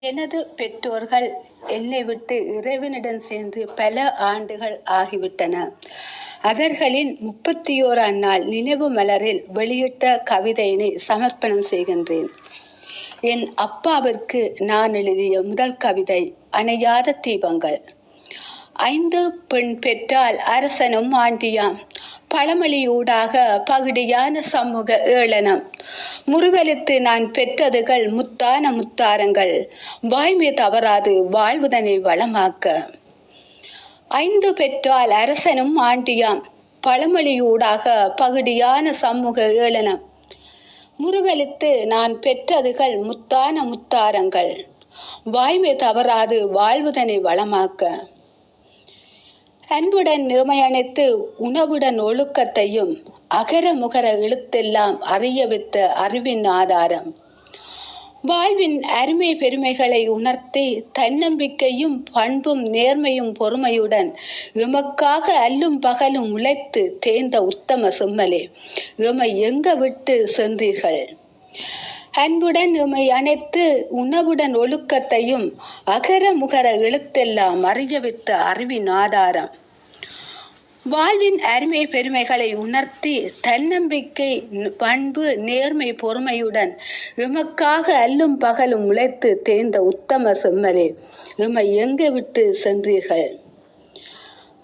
எனது பெற்றோர்கள் என்னை விட்டு இறைவனிடம் சேர்ந்து பல ஆண்டுகள் ஆகிவிட்டன. அவர்களின் முப்பத்தி ஓராம் நாள் நினைவு மலரில் வெளியிட்ட கவிதையினை சமர்ப்பணம் செய்கின்றேன். என் அப்பாவிற்கு நான் எழுதிய முதல் கவிதை அணையாத தீபங்கள். ஐந்து பெண் பெற்றால் அரசனும் ஆண்டியாம். பழமொழியூடாக பகுடியான சமூக ஏளனம். முருவெலுத்து நான் பெற்றதுகள் முத்தான முத்தாரங்கள். வாய்மை தவறாது வாழ்வுதனை வளமாக்க. ஐந்து பெற்றால் அரசனும் ஆண்டியாம். பழமொழியூடாக பகுடியான சமூக ஏளனம். முருவெலுத்து நான் பெற்றதுகள் முத்தான முத்தாரங்கள். வாய்மை தவறாது வாழ்வுதனை வளமாக்க. அன்புடன் நேமையணைத்து உணவுடன் ஒழுக்கத்தையும் அகர முகர எழுத்தெல்லாம் அறிய வைத்த அறிவின் ஆதாரம். வாழ்வின் அருமை பெருமைகளை உணர்த்தி தன்னம்பிக்கையும் பண்பும் நேர்மையும் பொறுமையுடன் எமக்காக அல்லும் பகலும் உழைத்து தேர்ந்த உத்தம செம்மலே. எமை எங்க விட்டு சென்றீர்கள்? அன்புடன் உமை அணைத்து உணவுடன் ஒழுக்கத்தையும் அகர முகர எழுத்தெல்லாம் அறிய வைத்த அறிவின் ஆதாரம். வாழ்வின் அருமை பெருமைகளை உணர்த்தி தன்னம்பிக்கை பண்பு நேர்மை பொறுமையுடன் எமக்காக அல்லும் பகலும் உழைத்து தேர்ந்த உத்தம செம்மலே. எம்மை எங்கே விட்டு சென்றீர்கள்?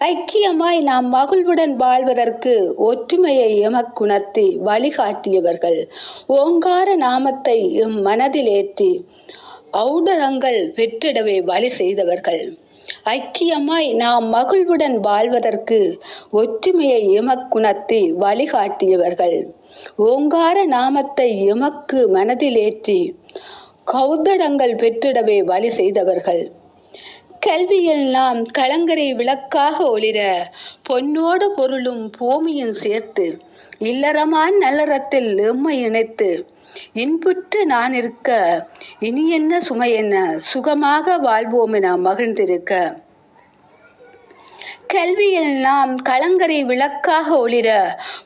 ஐக்கியமாய் நாம் மகிழ்வுடன் வாழ்வதற்கு ஒற்றுமையை எமக்குணர்த்தி வழிகாட்டியவர்கள். ஓங்கார நாமத்தை எம் மனதில் ஏற்றி ஔடதங்கள் பெற்றிடவே வழி செய்தவர்கள். ஐக்கியமாய் நாம் மகிழ்வுடன் வாழ்வதற்கு ஒற்றுமையை எமக்குணர்த்தி வழிகாட்டியவர்கள். ஓங்கார நாமத்தை எமக்கு மனதில் ஏற்றி கௌதடங்கள் பெற்றிடவே வழி செய்தவர்கள். கல்வியெல்லாம் கலங்கரை விளக்காக ஒளிர பொன்னோடு பொருளும் பூமியும் சேர்த்து இல்லறமான் நல்லறத்தில் எம்மை இணைத்து இன்புற்று நான் இருக்க இனி என்ன சுமை என்ன சுகமாக வாழ்வோம் என மகிழ்ந்திருக்க. கல்வியில் நாம் கலங்கரை விளக்காக ஒளிர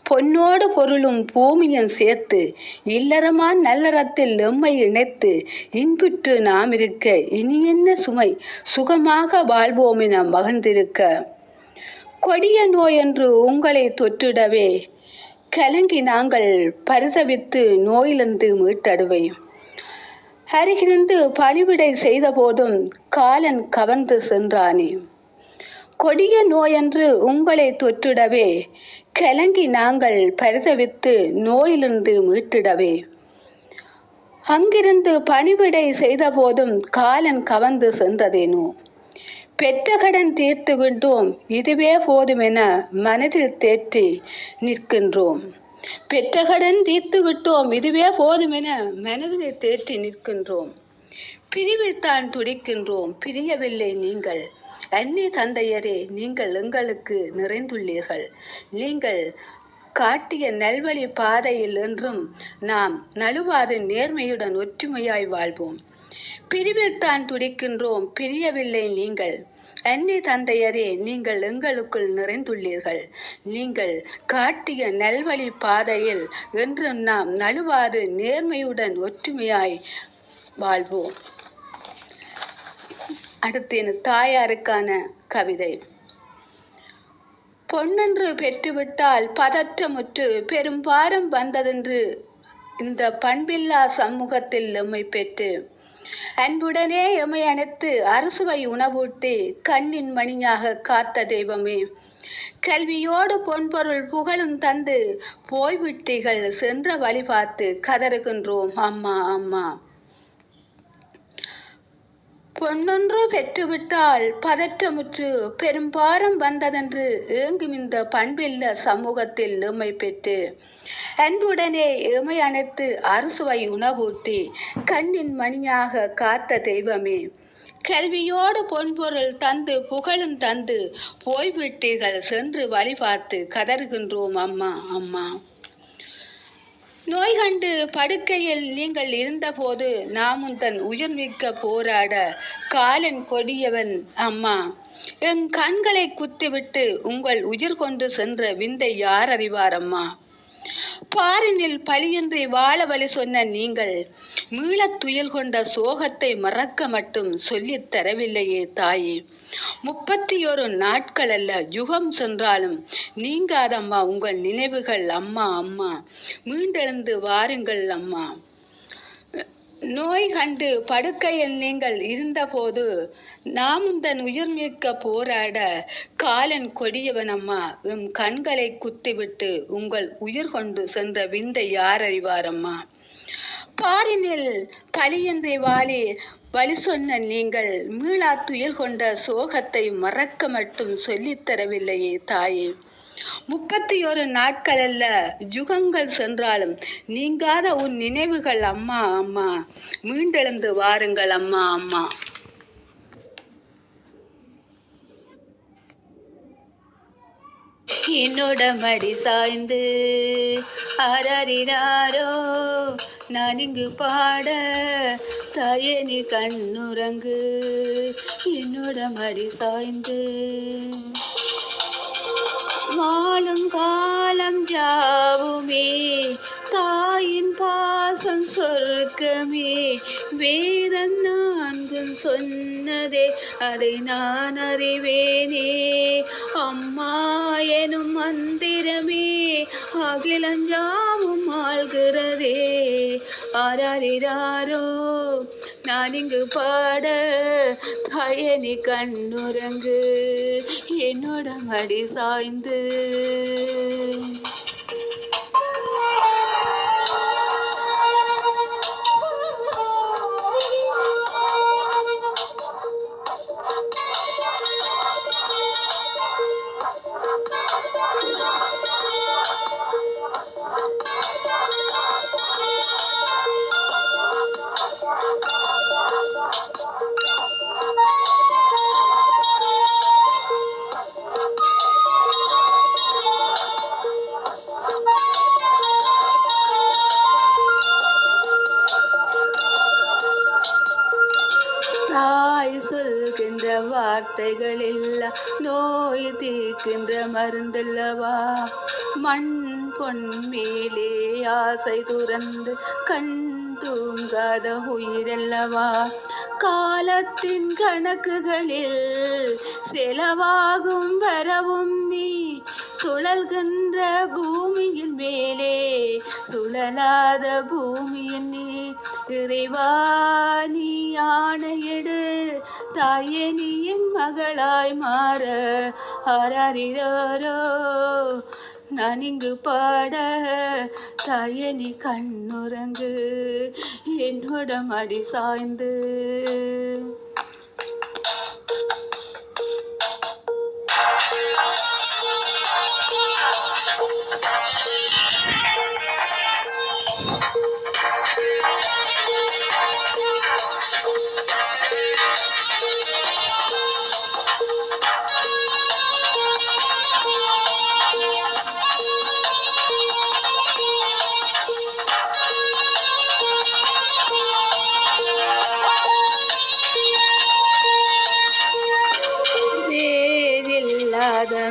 பொன்னோடு பொருளும் பூமியும் சேர்த்து இல்லறமா நல்லறத்தில் எம்மை இணைத்து இன்புற்று நாம் இருக்க இனி என்ன சுமை? சுகமாக வாழ்வோம் என மகிழ்ந்திருக்க. கொடிய நோய் என்று உங்களை தொற்றிடவே கலங்கி நாங்கள் பரிதவித்து நோயிலிருந்து மீட்டடுவேன் அருகிருந்து பணிவிடை செய்த போதும் காலன் கவர்ந்து சென்றானே. கொடிய நோயென்று உங்களை தொற்றிடவே. கலங்கி நாங்கள் பரிதவித்து நோயிலிருந்து மீட்டிடவே. அங்கிருந்து பணிவிடை செய்த போதும் காலன் கவர்ந்து சென்றதேனோ. பெற்ற கடன் தீர்த்து விட்டோம். இதுவே போதும் என மனதில் தேற்றி நிற்கின்றோம். பெற்ற கடன் தீர்த்து விட்டோம். இதுவே போதும் என மனதில் தேற்றி நிற்கின்றோம். பிரிவில் தான் துடிக்கின்றோம் பிரியவில்லை நீங்கள். அன்னி தந்தையரே நீங்கள் எங்களுக்கு நிறைந்துள்ளீர்கள். நீங்கள் காட்டிய நல்வழி பாதையில் என்றும் நாம் நழுவாது நேர்மையுடன் ஒற்றுமையாய் வாழ்வோம். பிரிவில் தான் துடிக்கின்றோம் பிரியவில்லை நீங்கள். அன்னி தந்தையரே நீங்கள் எங்களுக்குள் நிறைந்துள்ளீர்கள். நீங்கள் காட்டிய நல்வழி பாதையில் என்றும் நாம் நழுவாது நேர்மையுடன் ஒற்றுமையாய் வாழ்வோம். அடுத்து என் தாயாருக்கான கவிதை. பொன்னென்று பெற்றுவிட்டால் பதற்றமுற்று பெரும் பாரம் வந்ததென்று இந்த பண்பில்லா சமூகத்தில் எம்மை பெற்று அன்புடனே எம்மை அணைத்து அரசுவை உணவூட்டி கண்ணின் மணியாக காத்த தெய்வமே கல்வியோடு பொன்பொருள் புகழும் தந்து போய்விட்டீர்கள் சென்ற வழி பார்த்து கதறுகின்றோம் அம்மா அம்மா. பொன்னொன்று பெற்றுவிட்டால் பதற்றமுற்று பெரும்பாரம் வந்ததென்று ஏங்கும் இந்த பண்பில்ல சமூகத்தில் எம்மை பெற்று அன்புடனே எமை அணைத்து அறுசுவை உணவூட்டி கண்ணின் மணியாக காத்த தெய்வமே. கல்வியோடு பொன்பொருள் தந்து புகழும் தந்து போய்விட்டீர்கள் சென்று வழிபார்த்து கதறுகின்றோம் அம்மா அம்மா. நோய் கண்டு படுக்கையில் நீங்கள் இருந்தபோது நாமும் தன் உயிர் மிக்க போராட காலன் கொடியவன் அம்மா. என் கண்களை குத்திவிட்டு உங்கள் உயிர் கொண்டு சென்ற விந்தை யார் அறிவார் அம்மா? பாரினில் பழியின்றி வாழ வழி சொன்ன நீங்கள் மீளத் துயில் கொண்ட சோகத்தை மறக்க மட்டும் சொல்லித் தரவில்லையே தாயே. முப்பத்தி ஒரு நாட்கள் அல்ல யுகம் சென்றாலும் நீங்காதம்மா உங்கள் நினைவுகள் அம்மா அம்மா. மீண்டெழுந்து வாருங்கள் அம்மா. நோய் கண்டு படுக்கையில் நீங்கள் இருந்தபோது நாம் தன் உயிர்மிக்க போராட காலன் கொடியவன் அம்மா எம் கண்களை குத்திவிட்டு உங்கள் உயிர் கொண்டு சென்ற விந்தை யார் அறிவாரம்மா? பாரினில் பழியின்றி வாழி வழி சொன்ன நீங்கள் மீளா துயில் கொண்ட சோகத்தை மறக்க மட்டும் சொல்லித் தரவில்லையே தாயே. முப்பத்தி ஒரு நாட்கள் அல்ல யுகங்கள் சென்றாலும் நீங்காத உன் நினைவுகள் அம்மா அம்மா. மீண்டெழுந்து வாருங்கள் அம்மா அம்மா. என்னோட மடி சாய்ந்து அரறினாரோ? நான் இங்கு பாட தாயே நீ கண்ணுறங்கு. என்னோட மடி சாய்ந்து வேதம் நான்கும் சொன்னதே அதை நான் அறிவேனே. அம்மா எனும் மந்திரமே அகிலஞ்சாவும் ஆள்கிறதே. ஆராரிராரோ நான் இங்கு பாட தயனி கண்ணுறங்கு என்னோட மடி சாய்ந்து. சொல்கின்ற நோய் தீக்கின்ற மருந்தல்லவா? மண் பொன் மேலே ஆசை துறந்து கண் தூங்காத உயிரல்லவா? காலத்தின் கணக்குகளில் செலவாகும் வரவும் நீ சுழல்கின்ற பூமியின் மேலே சுழலாத பூமியின் நீ இறைவா நீ ஆணையிடு தாயே நீ என் மகளாய் மாற. ஆராரிரோ நான் இங்கு பாட. தாயே நீ கண்ணுறங்கு என்னோட மடி சாய்ந்து.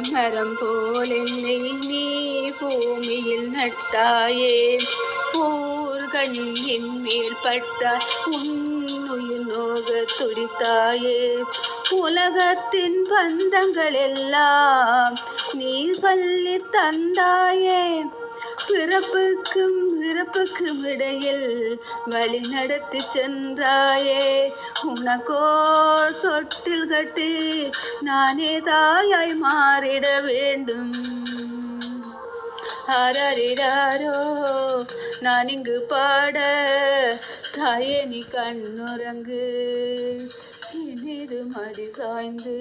மரம் போல் என்னை நீ பூமியில் நட்டாயே. ஊர்கண்ணின் மேல் பட்டால் உன்னுயிர் நோக துடித்தாயே. உலகத்தின் பந்தங்கள் எல்லாம் நீ சொல்லி தந்தாயே. பிறப்புக்கும் இறப்புக்கும் விடையில் வழி நடத்தி சென்றாயே. உனக்கோ தொட்டில் கட்டி நானே தாயாய் மாறிட வேண்டும். அரரிடாரோ நான் இங்கு பாட தாயே நீ கண்ணுறங்கு. இனிது மடி சாய்ந்து